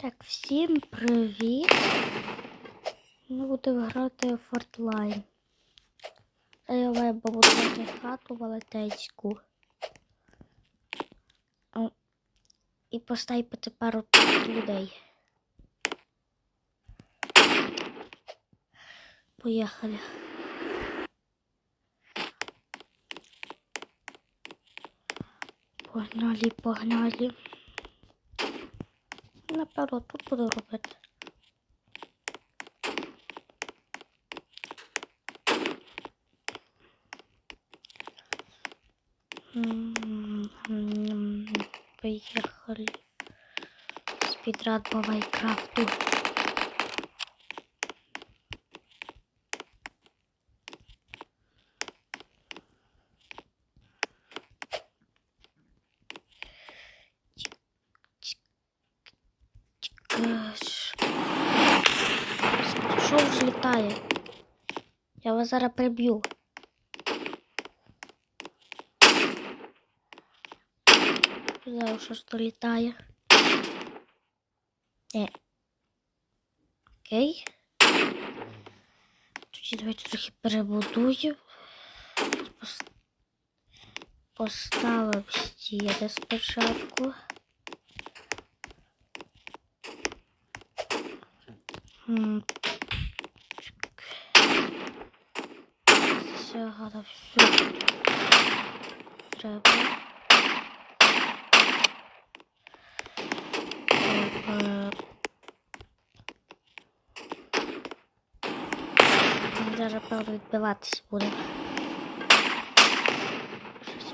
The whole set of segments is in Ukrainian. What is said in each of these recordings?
Так, всім привіт. Ми будемо грати в Fortline. Я маю побудувати хату велетенську. І поставити пару людей. Поїхали. Погнали, погнали. Напевно, тут буду робити. Поїхали. Спідрат по Майнкрафту. Чекаш. Що вже? Я вас зараз приб'ю. Зараз що то літає. Не. Окей. Тоді давайте трохи перебудую. Пос- Поставив стіни спочатку. М, Цього на все треба. Треба. Він Зараз певно відбиватися буде. Щось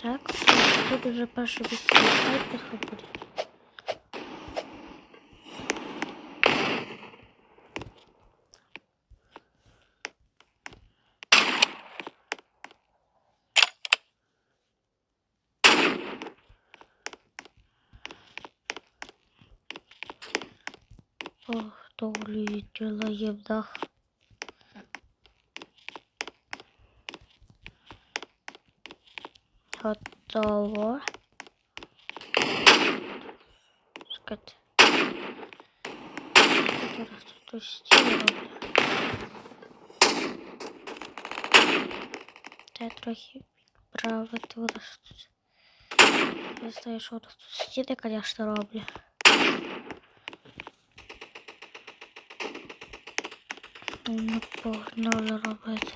Так, тут уже Паша без снайперха будет. Ох, то улетела в дах. Готово. Чекайте. Зараз тут стіну роблю. Та трохи відправити у нас тут. Я знаю, що у нас тут стіни, звісно, роблю. Ну, погнали робити.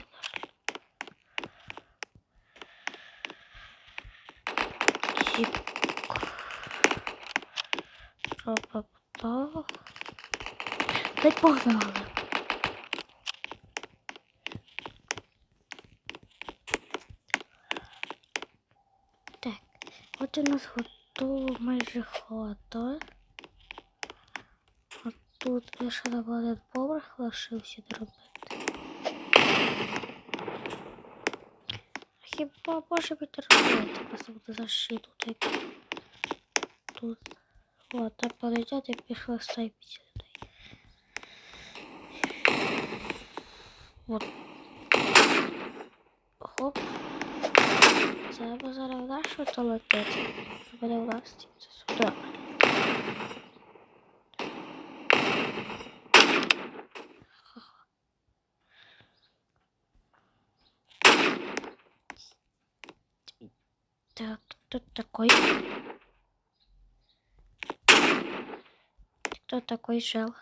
Та й погнали. Так, от у нас готово майже хата. А тут ще на один поверх лишився доробити. Хіба може бути робити? Просто буде зашито так. Тут. Вот, так подойдет и пішла ставить людей. Вот. Хоп. Треба зараз в нашу то в нас це сюди. Так, тут такой. Кто такой жил?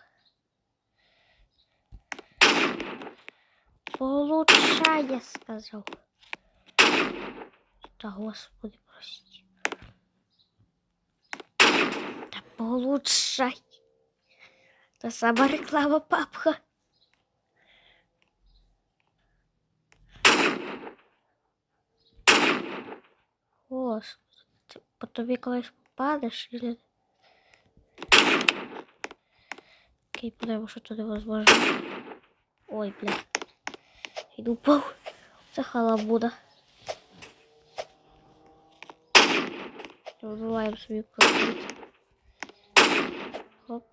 Получай, сказал. Да, господи, прости. Да получай. Та сама реклама папка. Господи, по тобі колись попадеш или... Окей, подивимо, що туди возможно. Ой, бля. Іду пав. Це халабуда. Вбиваємо собі профіт. Хоп.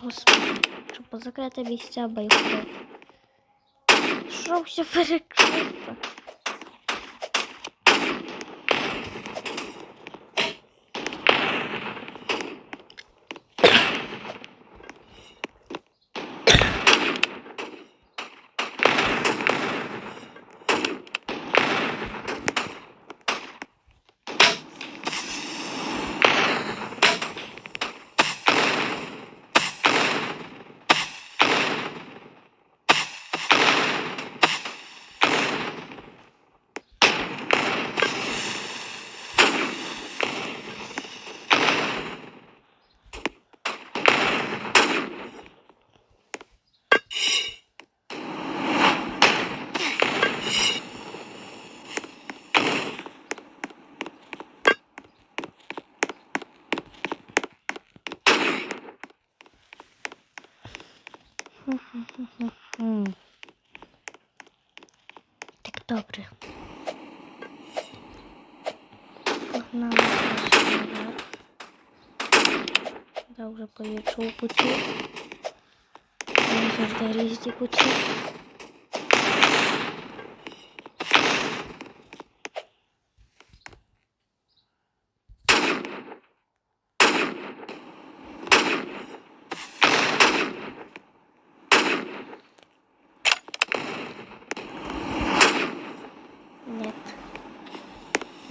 Господи, щоб позакрити місця байфури. Що все перекрито? Так добре. Погнали далі наверх. Я вже по іншому путі. Я завжди різні путі.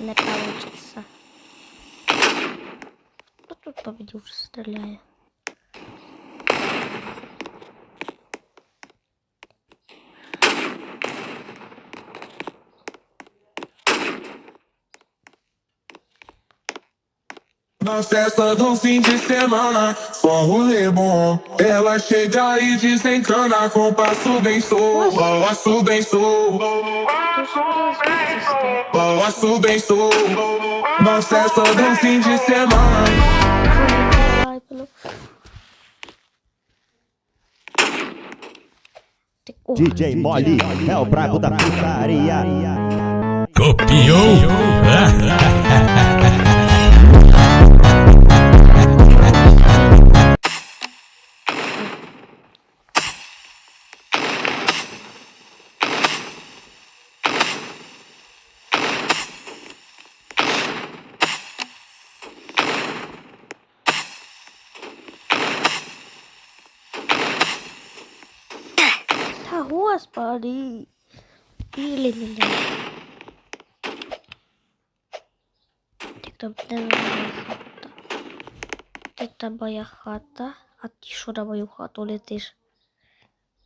Не получится. Кто тут победил уже стреляя? Na festa do fim de semana, só rolê bom. Ela chega e desencana com passo bem sou, passo bem sou, Posso bem sou, nossa é só um fim de semana. DJ Molly é o brabo da putaria. Copiou? Да господи. Или меня. Там де моя хата? А ти що на мою хату летиш?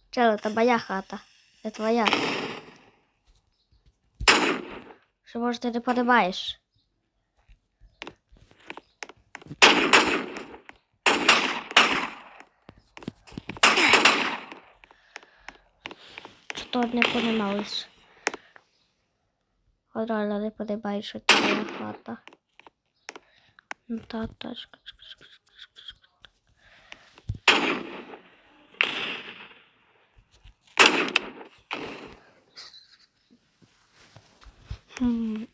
Чел, це моя хата. Це твоя. Що може ти не подобаєш? ładnie podymałeś. Od razu podymałeś się to na lata. No to też. Hmm.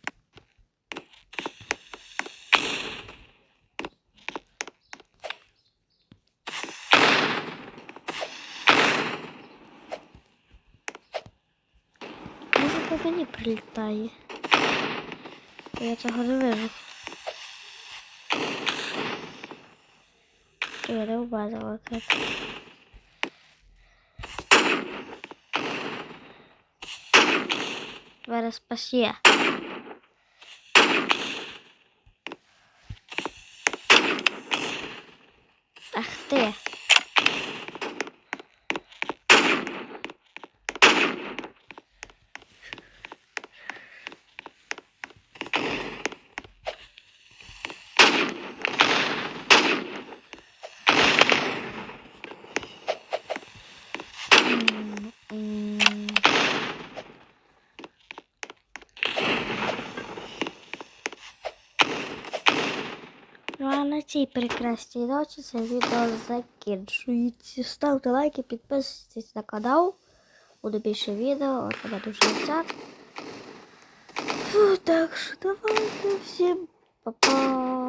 Мені прилітає. Я цього не вижу. Я не вбазила кет. Зараз спасє. Ну цій прекрасній ночі це відео закінчується. Ставте лайки, підписуйтесь на канал. Буде більше відео, от мене дуже взят. Так що давайте всім Па-па.